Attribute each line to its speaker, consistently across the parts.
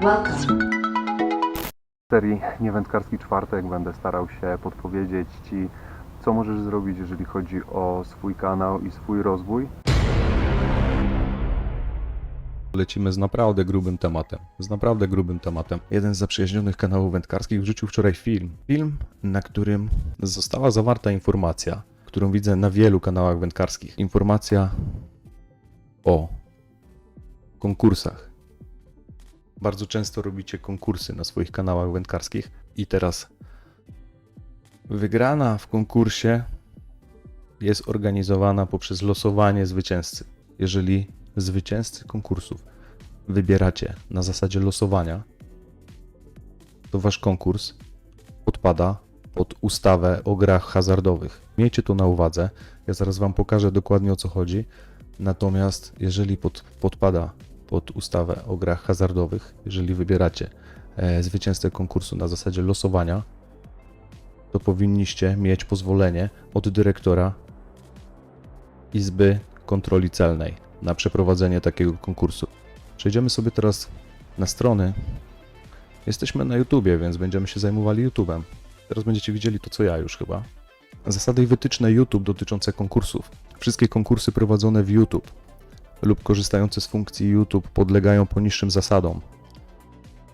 Speaker 1: Welcome.
Speaker 2: W serii Niewędkarski Czwartek będę starał się podpowiedzieć Ci, co możesz zrobić, jeżeli chodzi o swój kanał i swój rozwój.
Speaker 3: Lecimy z naprawdę grubym tematem. Z naprawdę grubym tematem. Jeden z zaprzyjaźnionych kanałów wędkarskich wrzucił wczoraj film. Film, na którym została zawarta informacja, którą widzę na wielu kanałach wędkarskich. Informacja o konkursach. Bardzo często robicie konkursy na swoich kanałach wędkarskich i teraz wygrana w konkursie jest organizowana poprzez losowanie zwycięzcy. Jeżeli zwycięzcy konkursów wybieracie na zasadzie losowania, to wasz konkurs podpada pod ustawę o grach hazardowych. Miejcie to na uwadze. Ja zaraz wam pokażę dokładnie o co chodzi. Natomiast jeżeli pod, podpada pod ustawę o grach hazardowych, jeżeli wybieracie e, zwycięzcę konkursu na zasadzie losowania, to powinniście mieć pozwolenie od dyrektora Izby Kontroli Celnej na przeprowadzenie takiego konkursu. Przejdziemy sobie teraz na strony. Jesteśmy na YouTubie, więc będziemy się zajmowali YouTubem. Teraz będziecie widzieli to, co ja już chyba. Zasady i wytyczne YouTube dotyczące konkursów. Wszystkie konkursy prowadzone w YouTube lub korzystające z funkcji YouTube podlegają poniższym zasadom.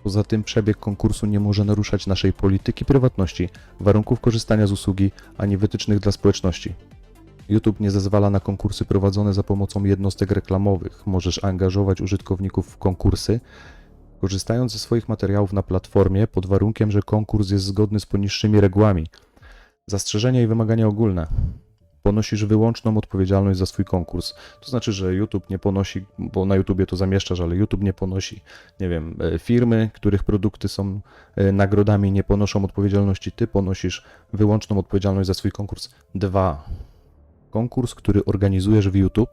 Speaker 3: Poza tym przebieg konkursu nie może naruszać naszej polityki prywatności, warunków korzystania z usługi, ani wytycznych dla społeczności. YouTube nie zezwala na konkursy prowadzone za pomocą jednostek reklamowych. Możesz angażować użytkowników w konkursy, korzystając ze swoich materiałów na platformie pod warunkiem, że konkurs jest zgodny z poniższymi regułami. Zastrzeżenia i wymagania ogólne. Ponosisz wyłączną odpowiedzialność za swój konkurs. To znaczy, że YouTube nie ponosi, bo na YouTubie to zamieszczasz, ale YouTube nie ponosi, nie wiem, e, firmy, których produkty są e, nagrodami, nie ponoszą odpowiedzialności. Ty ponosisz wyłączną odpowiedzialność za swój konkurs. Dwa, konkurs, który organizujesz w YouTube,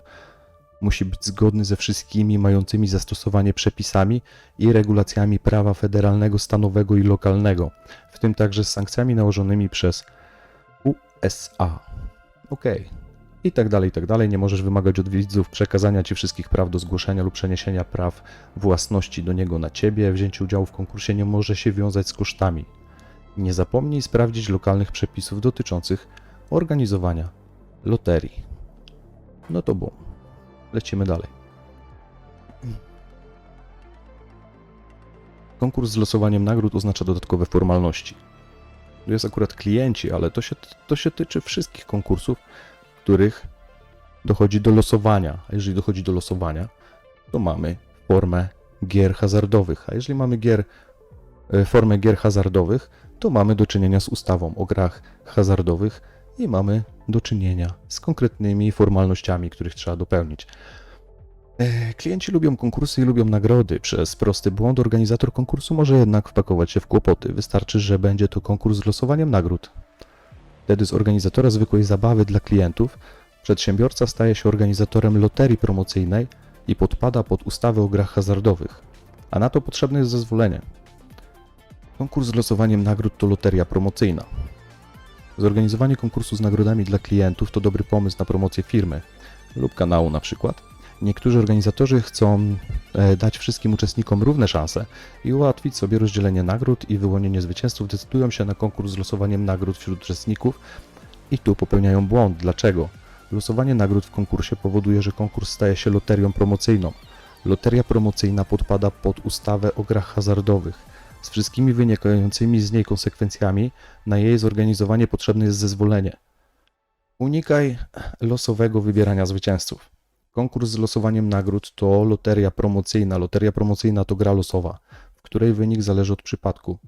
Speaker 3: musi być zgodny ze wszystkimi mającymi zastosowanie przepisami i regulacjami prawa federalnego, stanowego i lokalnego, w tym także z sankcjami nałożonymi przez USA. OK. I tak dalej, i tak dalej. Nie możesz wymagać od widzów przekazania ci wszystkich praw do zgłoszenia lub przeniesienia praw własności do niego na ciebie. Wzięcie udziału w konkursie nie może się wiązać z kosztami. Nie zapomnij sprawdzić lokalnych przepisów dotyczących organizowania loterii. No to bum. Lecimy dalej. Konkurs z losowaniem nagród oznacza dodatkowe formalności. Jest akurat klienci, ale to się, to się tyczy wszystkich konkursów, w których dochodzi do losowania. A jeżeli dochodzi do losowania, to mamy formę gier hazardowych. A jeżeli mamy gier, e, formę gier hazardowych, to mamy do czynienia z ustawą o grach hazardowych i mamy do czynienia z konkretnymi formalnościami, których trzeba dopełnić. E, Klienci lubią konkursy i lubią nagrody. Przez prosty błąd organizator konkursu może jednak wpakować się w kłopoty. Wystarczy, że będzie to konkurs z losowaniem nagród. Wtedy z organizatora zwykłej zabawy dla klientów przedsiębiorca staje się organizatorem loterii promocyjnej i podpada pod ustawę o grach hazardowych, a na to potrzebne jest zezwolenie. Konkurs z losowaniem nagród to loteria promocyjna. Zorganizowanie konkursu z nagrodami dla klientów to dobry pomysł na promocję firmy lub kanału na przykład. Niektórzy organizatorzy chcą e, dać wszystkim uczestnikom równe szanse i ułatwić sobie rozdzielenie nagród i wyłonienie zwycięzców. Decydują się na konkurs z losowaniem nagród wśród uczestników i tu popełniają błąd. Dlaczego? Losowanie nagród w konkursie powoduje, że konkurs staje się loterią promocyjną. Loteria promocyjna podpada pod ustawę o grach hazardowych. Z wszystkimi wynikającymi z niej konsekwencjami na jej zorganizowanie potrzebne jest zezwolenie. Unikaj losowego wybierania zwycięzców. Konkurs z losowaniem nagród to loteria promocyjna. Loteria promocyjna to gra losowa, w której wynik zależy od przypadku.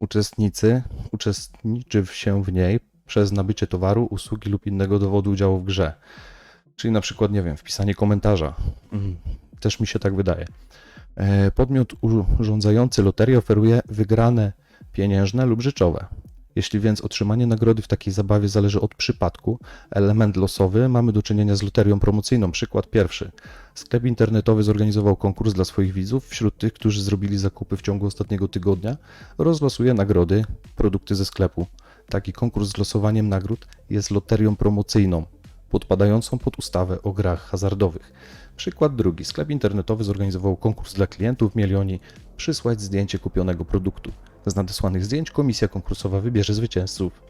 Speaker 3: Uczestnicy uczestniczy się w niej przez nabycie towaru, usługi lub innego dowodu udziału w grze. Czyli na przykład, nie wiem, wpisanie komentarza. Mm, Też mi się tak wydaje. E, Podmiot urządzający loterię oferuje wygrane pieniężne lub rzeczowe. Jeśli więc otrzymanie nagrody w takiej zabawie zależy od przypadku, element losowy, mamy do czynienia z loterią promocyjną. Przykład pierwszy. Sklep internetowy zorganizował konkurs dla swoich widzów. Wśród tych, którzy zrobili zakupy w ciągu ostatniego tygodnia, rozlosuje nagrody, produkty ze sklepu. Taki konkurs z losowaniem nagród jest loterią promocyjną. podpadającą pod ustawę o grach hazardowych. Przykład drugi. Sklep internetowy zorganizował konkurs dla klientów. Mieli oni przysłać zdjęcie kupionego produktu. Z nadesłanych zdjęć komisja konkursowa wybierze zwycięzców.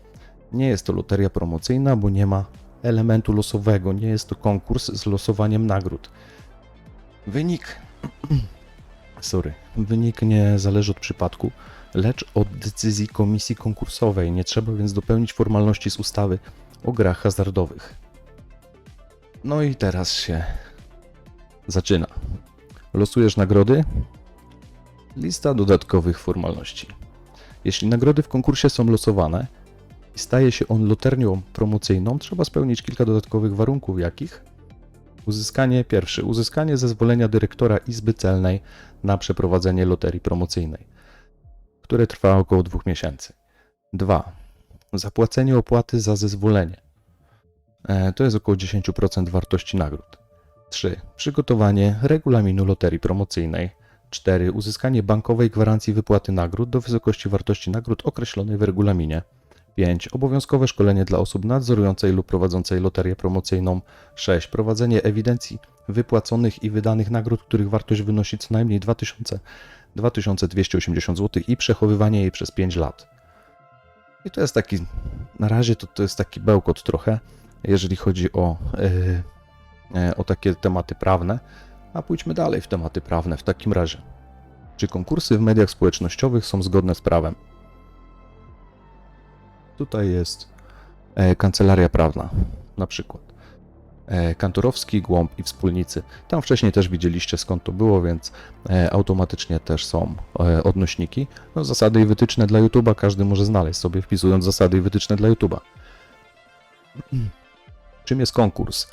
Speaker 3: Nie jest to loteria promocyjna, bo nie ma elementu losowego. Nie jest to konkurs z losowaniem nagród. Wynik. Sorry. Wynik nie zależy od przypadku, lecz od decyzji komisji konkursowej. Nie trzeba więc dopełnić formalności z ustawy o grach hazardowych. No i teraz się zaczyna. Losujesz nagrody. Lista dodatkowych formalności. Jeśli nagrody w konkursie są losowane i staje się on loternią promocyjną, trzeba spełnić kilka dodatkowych warunków, jakich Uzyskanie pierwszy. Uzyskanie zezwolenia dyrektora Izby Celnej na przeprowadzenie loterii promocyjnej, które trwa około dwóch miesięcy. 2. Zapłacenie opłaty za zezwolenie. E, To jest około 10% wartości nagród. 3. Przygotowanie regulaminu loterii promocyjnej. 4. Uzyskanie bankowej gwarancji wypłaty nagród do wysokości wartości nagród określonej w regulaminie. 5. Obowiązkowe szkolenie dla osób nadzorującej lub prowadzącej loterię promocyjną. 6. Prowadzenie ewidencji wypłaconych i wydanych nagród, których wartość wynosi co najmniej 2000, 2280 zł i przechowywanie jej przez 5 lat. I to jest taki, na razie to, to jest taki bełkot trochę, jeżeli chodzi o, yy, yy, o takie tematy prawne. A pójdźmy dalej w tematy prawne w takim razie. Czy konkursy w mediach społecznościowych są zgodne z prawem? Tutaj jest e, kancelaria prawna, na przykład. E, Kantorowski, Głąb i wspólnicy. Tam wcześniej też widzieliście skąd to było, więc e, automatycznie też są e, odnośniki. No, zasady i wytyczne dla YouTube'a każdy może znaleźć sobie wpisując zasady i wytyczne dla YouTube'a. Czym jest konkurs?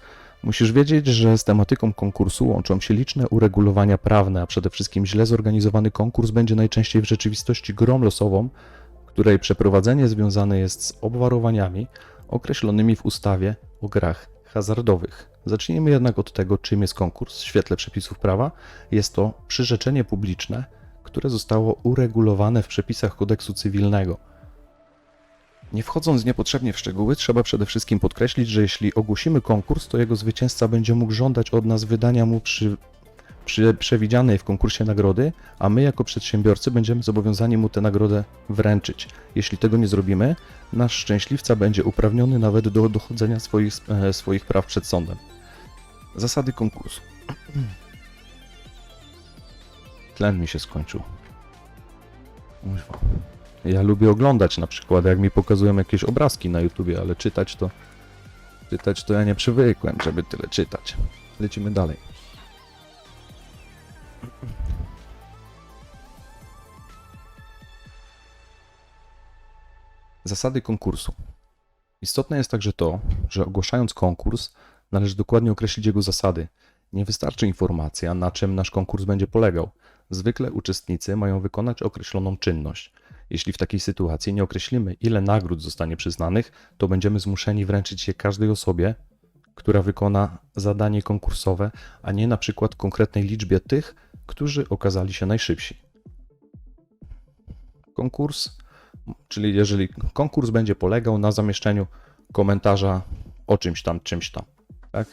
Speaker 3: Musisz wiedzieć, że z tematyką konkursu łączą się liczne uregulowania prawne, a przede wszystkim źle zorganizowany konkurs będzie najczęściej w rzeczywistości grą losową, której przeprowadzenie związane jest z obwarowaniami określonymi w ustawie o grach hazardowych. Zacznijmy jednak od tego, czym jest konkurs. W świetle przepisów prawa jest to przyrzeczenie publiczne, które zostało uregulowane w przepisach kodeksu cywilnego. Nie wchodząc niepotrzebnie w szczegóły, trzeba przede wszystkim podkreślić, że jeśli ogłosimy konkurs, to jego zwycięzca będzie mógł żądać od nas wydania mu przy, przy przewidzianej w konkursie nagrody, a my jako przedsiębiorcy będziemy zobowiązani mu tę nagrodę wręczyć. Jeśli tego nie zrobimy, nasz szczęśliwca będzie uprawniony nawet do dochodzenia swoich, e, swoich praw przed sądem. Zasady konkursu. Tlen mi się skończył. Kuźwa. Ja lubię oglądać na przykład, jak mi pokazują jakieś obrazki na YouTubie, ale czytać to. Czytać to ja nie przywykłem, żeby tyle czytać. Lecimy dalej. Zasady konkursu. Istotne jest także to, że ogłaszając konkurs, należy dokładnie określić jego zasady. Nie wystarczy informacja, na czym nasz konkurs będzie polegał. Zwykle uczestnicy mają wykonać określoną czynność. Jeśli w takiej sytuacji nie określimy, ile nagród zostanie przyznanych, to będziemy zmuszeni wręczyć je każdej osobie, która wykona zadanie konkursowe, a nie na przykład konkretnej liczbie tych, którzy okazali się najszybsi. Konkurs, czyli jeżeli konkurs będzie polegał na zamieszczeniu komentarza o czymś tam, czymś tam, tak?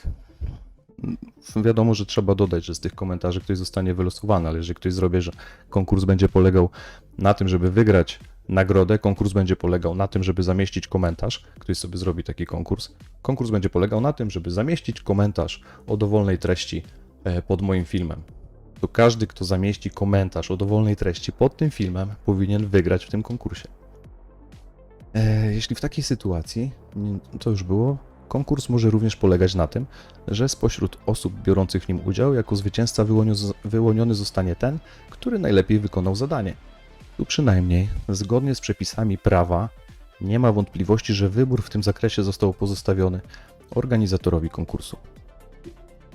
Speaker 3: Wiadomo, że trzeba dodać, że z tych komentarzy ktoś zostanie wylosowany, ale jeżeli ktoś zrobi, że konkurs będzie polegał na tym, żeby wygrać nagrodę, konkurs będzie polegał na tym, żeby zamieścić komentarz, ktoś sobie zrobi taki konkurs, konkurs będzie polegał na tym, żeby zamieścić komentarz o dowolnej treści e, pod moim filmem. To każdy, kto zamieści komentarz o dowolnej treści pod tym filmem, powinien wygrać w tym konkursie. E, Jeśli w takiej sytuacji, to już było, konkurs może również polegać na tym, że spośród osób biorących w nim udział, jako zwycięzca wyłonio- wyłoniony zostanie ten, który najlepiej wykonał zadanie. Tu przynajmniej, zgodnie z przepisami prawa, nie ma wątpliwości, że wybór w tym zakresie został pozostawiony organizatorowi konkursu.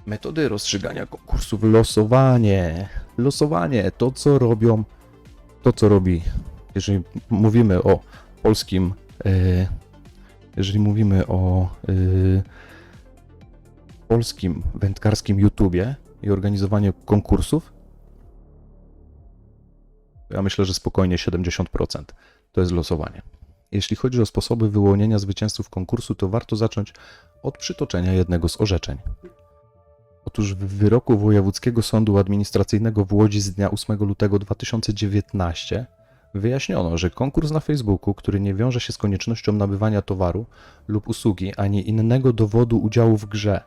Speaker 3: Metody rozstrzygania konkursów. Losowanie. Losowanie. To, co robią, to, co robi, jeżeli mówimy o polskim, e, jeżeli mówimy o e, polskim wędkarskim YouTubie i organizowaniu konkursów, ja myślę, że spokojnie 70% to jest losowanie. Jeśli chodzi o sposoby wyłonienia zwycięzców konkursu, to warto zacząć od przytoczenia jednego z orzeczeń. Otóż w wyroku Wojewódzkiego Sądu Administracyjnego w Łodzi z dnia 8 lutego 2019 wyjaśniono, że konkurs na Facebooku, który nie wiąże się z koniecznością nabywania towaru lub usługi ani innego dowodu udziału w grze,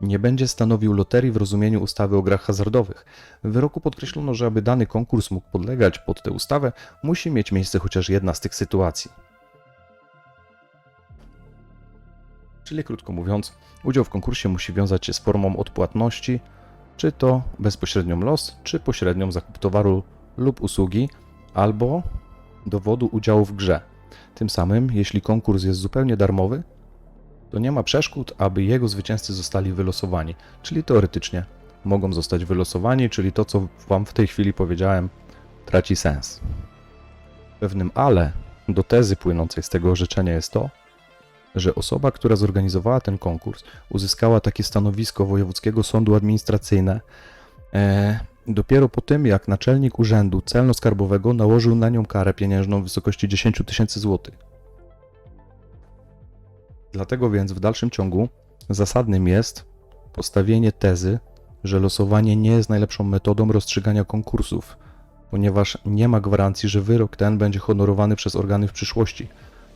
Speaker 3: nie będzie stanowił loterii w rozumieniu ustawy o grach hazardowych. W wyroku podkreślono, że aby dany konkurs mógł podlegać pod tę ustawę, musi mieć miejsce chociaż jedna z tych sytuacji. Czyli krótko mówiąc, udział w konkursie musi wiązać się z formą odpłatności, czy to bezpośrednią los, czy pośrednią zakup towaru lub usługi, albo dowodu udziału w grze. Tym samym, jeśli konkurs jest zupełnie darmowy, to nie ma przeszkód, aby jego zwycięzcy zostali wylosowani. Czyli teoretycznie mogą zostać wylosowani, czyli to, co Wam w tej chwili powiedziałem, traci sens. Pewnym ale do tezy płynącej z tego orzeczenia jest to, że osoba, która zorganizowała ten konkurs, uzyskała takie stanowisko Wojewódzkiego Sądu Administracyjne e, dopiero po tym, jak naczelnik Urzędu Celno-Skarbowego nałożył na nią karę pieniężną w wysokości 10 tysięcy złotych. Dlatego więc w dalszym ciągu zasadnym jest postawienie tezy, że losowanie nie jest najlepszą metodą rozstrzygania konkursów, ponieważ nie ma gwarancji, że wyrok ten będzie honorowany przez organy w przyszłości.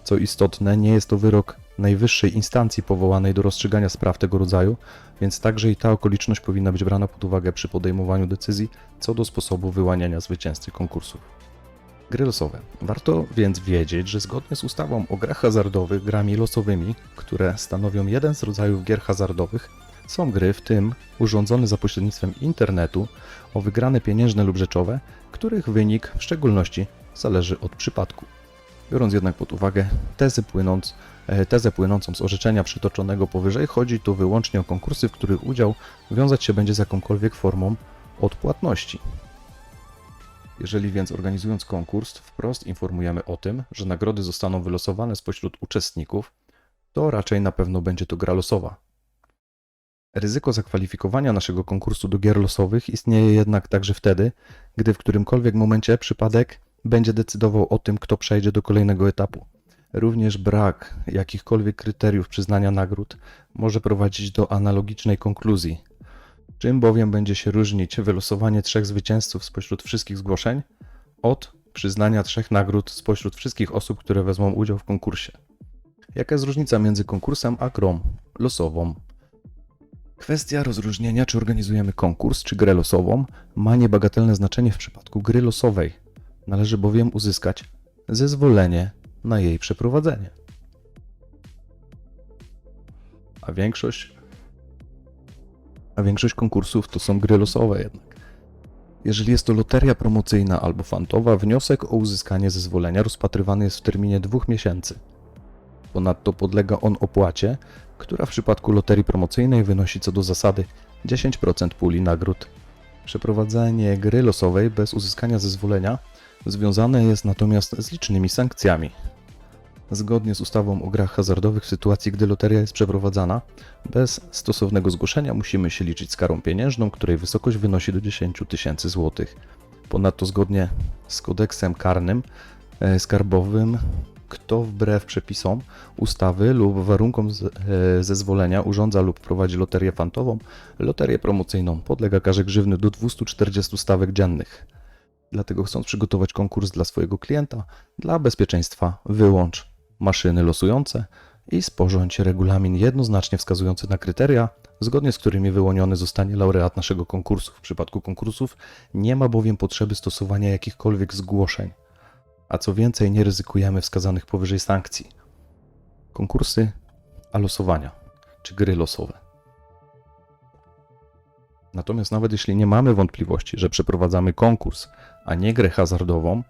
Speaker 3: Co istotne, nie jest to wyrok najwyższej instancji powołanej do rozstrzygania spraw tego rodzaju, więc także i ta okoliczność powinna być brana pod uwagę przy podejmowaniu decyzji co do sposobu wyłaniania zwycięzcy konkursów. Gry losowe. Warto więc wiedzieć, że zgodnie z ustawą o grach hazardowych, grami losowymi, które stanowią jeden z rodzajów gier hazardowych, są gry, w tym urządzone za pośrednictwem internetu, o wygrane pieniężne lub rzeczowe, których wynik w szczególności zależy od przypadku. Biorąc jednak pod uwagę tezę, płynąc, e, tezę płynącą z orzeczenia przytoczonego powyżej, chodzi tu wyłącznie o konkursy, w których udział wiązać się będzie z jakąkolwiek formą odpłatności. Jeżeli więc organizując konkurs, wprost informujemy o tym, że nagrody zostaną wylosowane spośród uczestników, to raczej na pewno będzie to gra losowa. Ryzyko zakwalifikowania naszego konkursu do gier losowych istnieje jednak także wtedy, gdy w którymkolwiek momencie przypadek będzie decydował o tym, kto przejdzie do kolejnego etapu. Również brak jakichkolwiek kryteriów przyznania nagród może prowadzić do analogicznej konkluzji. Czym bowiem będzie się różnić wylosowanie trzech zwycięzców spośród wszystkich zgłoszeń od przyznania trzech nagród spośród wszystkich osób, które wezmą udział w konkursie? Jaka jest różnica między konkursem a grą losową? Kwestia rozróżnienia, czy organizujemy konkurs, czy grę losową, ma niebagatelne znaczenie w przypadku gry losowej. Należy bowiem uzyskać zezwolenie na jej przeprowadzenie. A większość, a większość konkursów to są gry losowe jednak. Jeżeli jest to loteria promocyjna albo fantowa, wniosek o uzyskanie zezwolenia rozpatrywany jest w terminie dwóch miesięcy. Ponadto podlega on opłacie, która w przypadku loterii promocyjnej wynosi co do zasady 10% puli nagród. Przeprowadzenie gry losowej bez uzyskania zezwolenia związane jest natomiast z licznymi sankcjami. Zgodnie z ustawą o grach hazardowych, w sytuacji gdy loteria jest przeprowadzana, bez stosownego zgłoszenia musimy się liczyć z karą pieniężną, której wysokość wynosi do 10 tysięcy złotych. Ponadto zgodnie z kodeksem karnym e, skarbowym, kto wbrew przepisom ustawy lub warunkom e, zezwolenia urządza lub prowadzi loterię fantową, loterię promocyjną podlega karze grzywny do 240 stawek dziennych. Dlatego chcąc przygotować konkurs dla swojego klienta, dla bezpieczeństwa wyłącz maszyny losujące i sporządź regulamin jednoznacznie wskazujący na kryteria, zgodnie z którymi wyłoniony zostanie laureat naszego konkursu. W przypadku konkursów nie ma bowiem potrzeby stosowania jakichkolwiek zgłoszeń, a co więcej nie ryzykujemy wskazanych powyżej sankcji. Konkursy, a losowania, czy gry losowe. Natomiast nawet jeśli nie mamy wątpliwości, że przeprowadzamy konkurs, a nie grę hazardową,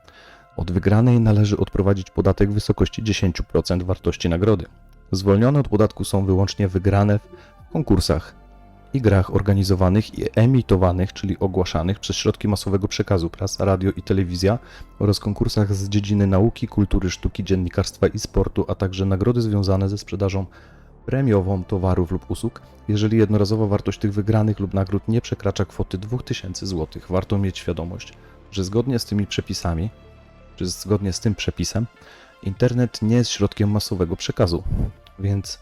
Speaker 3: od wygranej należy odprowadzić podatek w wysokości 10% wartości nagrody. Zwolnione od podatku są wyłącznie wygrane w konkursach i grach organizowanych i emitowanych, czyli ogłaszanych przez środki masowego przekazu, prasa, radio i telewizja oraz konkursach z dziedziny nauki, kultury, sztuki, dziennikarstwa i sportu, a także nagrody związane ze sprzedażą premiową towarów lub usług, jeżeli jednorazowa wartość tych wygranych lub nagród nie przekracza kwoty 2000 zł. Warto mieć świadomość, że zgodnie z tymi przepisami, czy zgodnie z tym przepisem, internet nie jest środkiem masowego przekazu, więc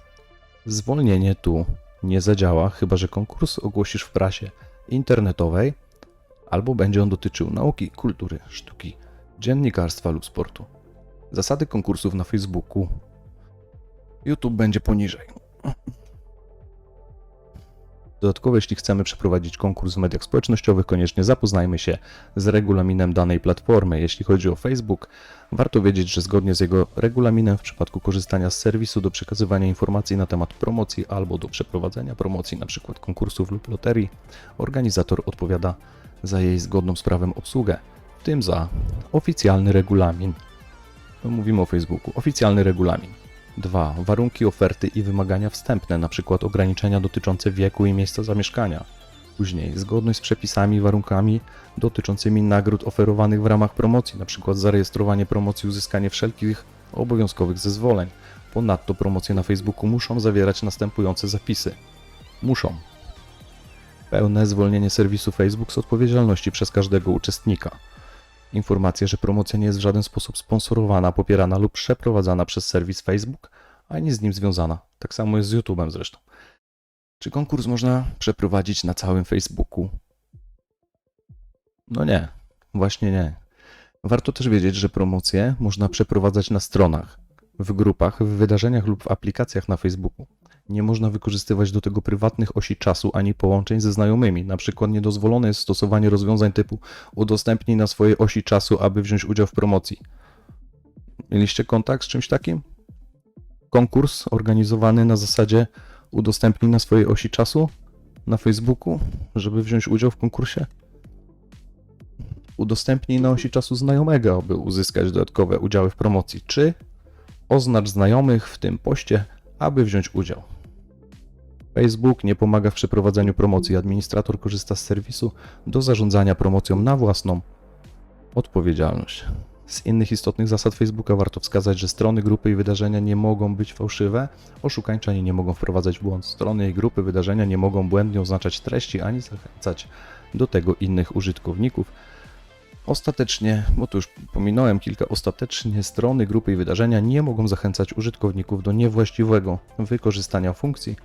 Speaker 3: Zwolnienie tu nie zadziała, chyba że konkurs ogłosisz w prasie internetowej albo będzie on dotyczył nauki, kultury, sztuki, dziennikarstwa lub sportu. Zasady konkursów na Facebooku. YouTube będzie poniżej. Dodatkowo, jeśli chcemy przeprowadzić konkurs w mediach społecznościowych, koniecznie zapoznajmy się z regulaminem danej platformy. Jeśli chodzi o Facebook, warto wiedzieć, że zgodnie z jego regulaminem w przypadku korzystania z serwisu do przekazywania informacji na temat promocji albo do przeprowadzenia promocji, np. konkursów lub loterii, organizator odpowiada za jej zgodną z prawem obsługę, w tym za oficjalny regulamin. No, mówimy o Facebooku. Oficjalny regulamin. 2. Warunki oferty i wymagania wstępne, np. ograniczenia dotyczące wieku i miejsca zamieszkania. Później zgodność z przepisami i warunkami dotyczącymi nagród oferowanych w ramach promocji, np. zarejestrowanie promocji, uzyskanie wszelkich obowiązkowych zezwoleń. Ponadto promocje na Facebooku muszą zawierać następujące zapisy. Muszą. Pełne zwolnienie serwisu Facebook z odpowiedzialności przez każdego uczestnika. Informacja, że promocja nie jest w żaden sposób sponsorowana, popierana lub przeprowadzana przez serwis Facebook, ani z nim związana. Tak samo jest z YouTube'em zresztą. Czy konkurs można przeprowadzić na całym Facebooku? No nie, właśnie nie. Warto też wiedzieć, że promocje można przeprowadzać na stronach, w grupach, w wydarzeniach lub w aplikacjach na Facebooku. Nie można wykorzystywać do tego prywatnych osi czasu ani połączeń ze znajomymi. Na przykład niedozwolone jest stosowanie rozwiązań typu udostępnij na swojej osi czasu, aby wziąć udział w promocji. Mieliście kontakt z czymś takim? Konkurs organizowany na zasadzie udostępnij na swojej osi czasu na Facebooku, żeby wziąć udział w konkursie? Udostępnij na osi czasu znajomego, aby uzyskać dodatkowe udziały w promocji, czy oznacz znajomych w tym poście, aby wziąć udział. Facebook nie pomaga w przeprowadzeniu promocji. Administrator korzysta z serwisu do zarządzania promocją na własną odpowiedzialność. Z innych istotnych zasad Facebooka warto wskazać, że strony, grupy i wydarzenia nie mogą być fałszywe, oszukańcze ani nie mogą wprowadzać w błąd. Strony i grupy wydarzenia nie mogą błędnie oznaczać treści ani zachęcać do tego innych użytkowników. Ostatecznie, bo tu już pominąłem kilka, ostatecznie strony, grupy i wydarzenia nie mogą zachęcać użytkowników do niewłaściwego wykorzystania funkcji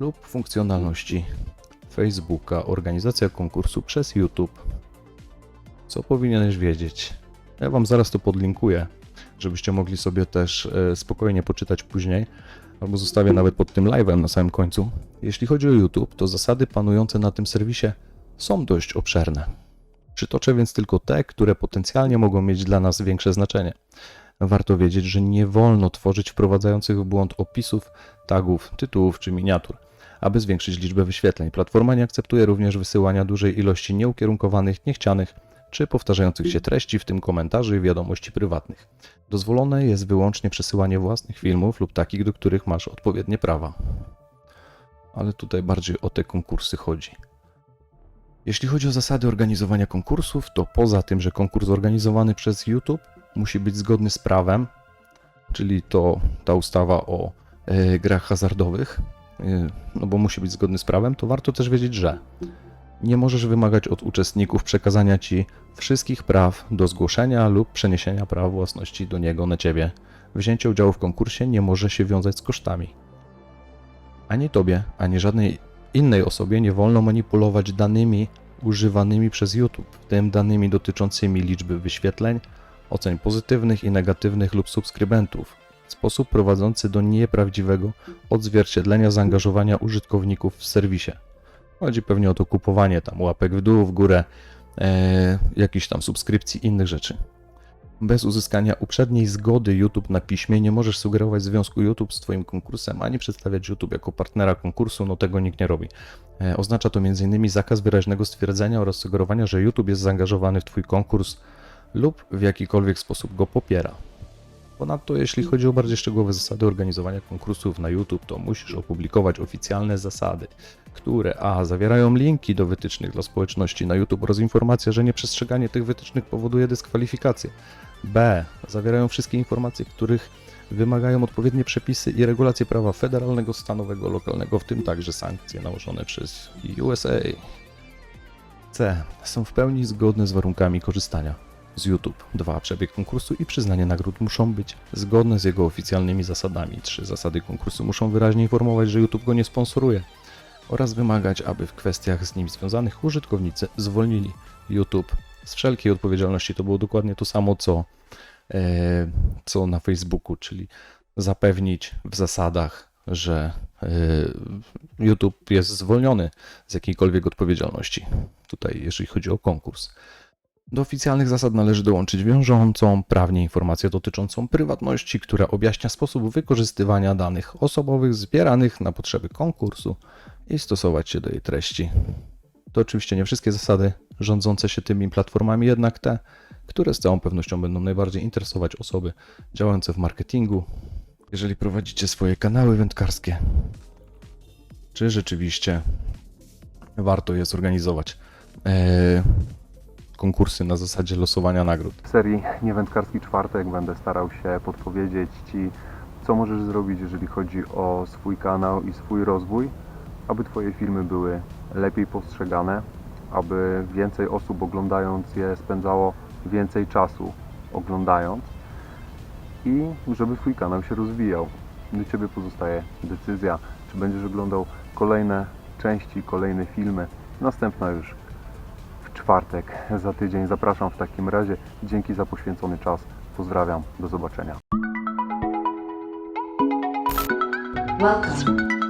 Speaker 3: lub funkcjonalności Facebooka. Organizacja konkursu przez YouTube. Co powinieneś wiedzieć? Ja Wam zaraz to podlinkuję, żebyście mogli sobie też e, spokojnie poczytać później, albo zostawię nawet pod tym live'em na samym końcu. Jeśli chodzi o YouTube, to zasady panujące na tym serwisie są dość obszerne. Przytoczę więc tylko te, które potencjalnie mogą mieć dla nas większe znaczenie. Warto wiedzieć, że nie wolno tworzyć wprowadzających w błąd opisów, tagów, tytułów czy miniatur, aby zwiększyć liczbę wyświetleń. Platforma nie akceptuje również wysyłania dużej ilości nieukierunkowanych, niechcianych czy powtarzających się treści, w tym komentarzy i wiadomości prywatnych. Dozwolone jest wyłącznie przesyłanie własnych filmów lub takich, do których masz odpowiednie prawa. Ale tutaj bardziej o te konkursy chodzi. Jeśli chodzi o zasady organizowania konkursów, to poza tym, że konkurs organizowany przez YouTube musi być zgodny z prawem, czyli to ta ustawa o e, grach hazardowych, e, no bo musi być zgodny z prawem, to warto też wiedzieć, że nie możesz wymagać od uczestników przekazania ci wszystkich praw do zgłoszenia lub przeniesienia praw własności do niego na ciebie. Wzięcie udziału w konkursie nie może się wiązać z kosztami. Ani tobie, ani żadnej innej osobie nie wolno manipulować danymi używanymi przez YouTube, w tym danymi dotyczącymi liczby wyświetleń, ocen pozytywnych i negatywnych lub subskrybentów, w sposób prowadzący do nieprawdziwego odzwierciedlenia zaangażowania użytkowników w serwisie. Chodzi pewnie o to kupowanie tam łapek w dół, w górę, e, jakichś tam subskrypcji, innych rzeczy. Bez uzyskania uprzedniej zgody YouTube na piśmie nie możesz sugerować związku YouTube z Twoim konkursem, ani przedstawiać YouTube jako partnera konkursu, no tego nikt nie robi. E, Oznacza to m.in. zakaz wyraźnego stwierdzenia oraz sugerowania, że YouTube jest zaangażowany w Twój konkurs lub w jakikolwiek sposób go popiera. Ponadto, jeśli chodzi o bardziej szczegółowe zasady organizowania konkursów na YouTube, to musisz opublikować oficjalne zasady, które a. zawierają linki do wytycznych dla społeczności na YouTube oraz informację, że nieprzestrzeganie tych wytycznych powoduje dyskwalifikację. b. zawierają wszystkie informacje, których wymagają odpowiednie przepisy i regulacje prawa federalnego, stanowego, lokalnego, w tym także sankcje nałożone przez USA. C. Są w pełni zgodne z warunkami korzystania. Z YouTube. 2. Przebieg konkursu i przyznanie nagród muszą być zgodne z jego oficjalnymi zasadami. 3. Zasady konkursu muszą wyraźnie informować, że YouTube go nie sponsoruje oraz wymagać, aby w kwestiach z nim związanych użytkownicy zwolnili YouTube z wszelkiej odpowiedzialności. To było dokładnie to samo, co, e, co na Facebooku, czyli zapewnić w zasadach, że e, YouTube jest zwolniony z jakiejkolwiek odpowiedzialności. Tutaj, jeżeli chodzi o konkurs. Do oficjalnych zasad należy dołączyć wiążącą prawnie informację dotyczącą prywatności, która objaśnia sposób wykorzystywania danych osobowych zbieranych na potrzeby konkursu i stosować się do jej treści. To oczywiście nie wszystkie zasady rządzące się tymi platformami, jednak te, które z całą pewnością będą najbardziej interesować osoby działające w marketingu. Jeżeli prowadzicie swoje kanały wędkarskie, czy rzeczywiście warto je zorganizować? Eee, konkursy na zasadzie losowania nagród.
Speaker 2: W serii Niewędkarski Czwartek będę starał się podpowiedzieć Ci, co możesz zrobić, jeżeli chodzi o swój kanał i swój rozwój, aby Twoje filmy były lepiej postrzegane, aby więcej osób oglądając je spędzało więcej czasu oglądając i żeby Twój kanał się rozwijał. Do Ciebie pozostaje decyzja, czy będziesz oglądał kolejne części, kolejne filmy, następna już czwartek za tydzień. Zapraszam w takim razie. Dzięki za poświęcony czas. Pozdrawiam. Do zobaczenia.
Speaker 1: Welcome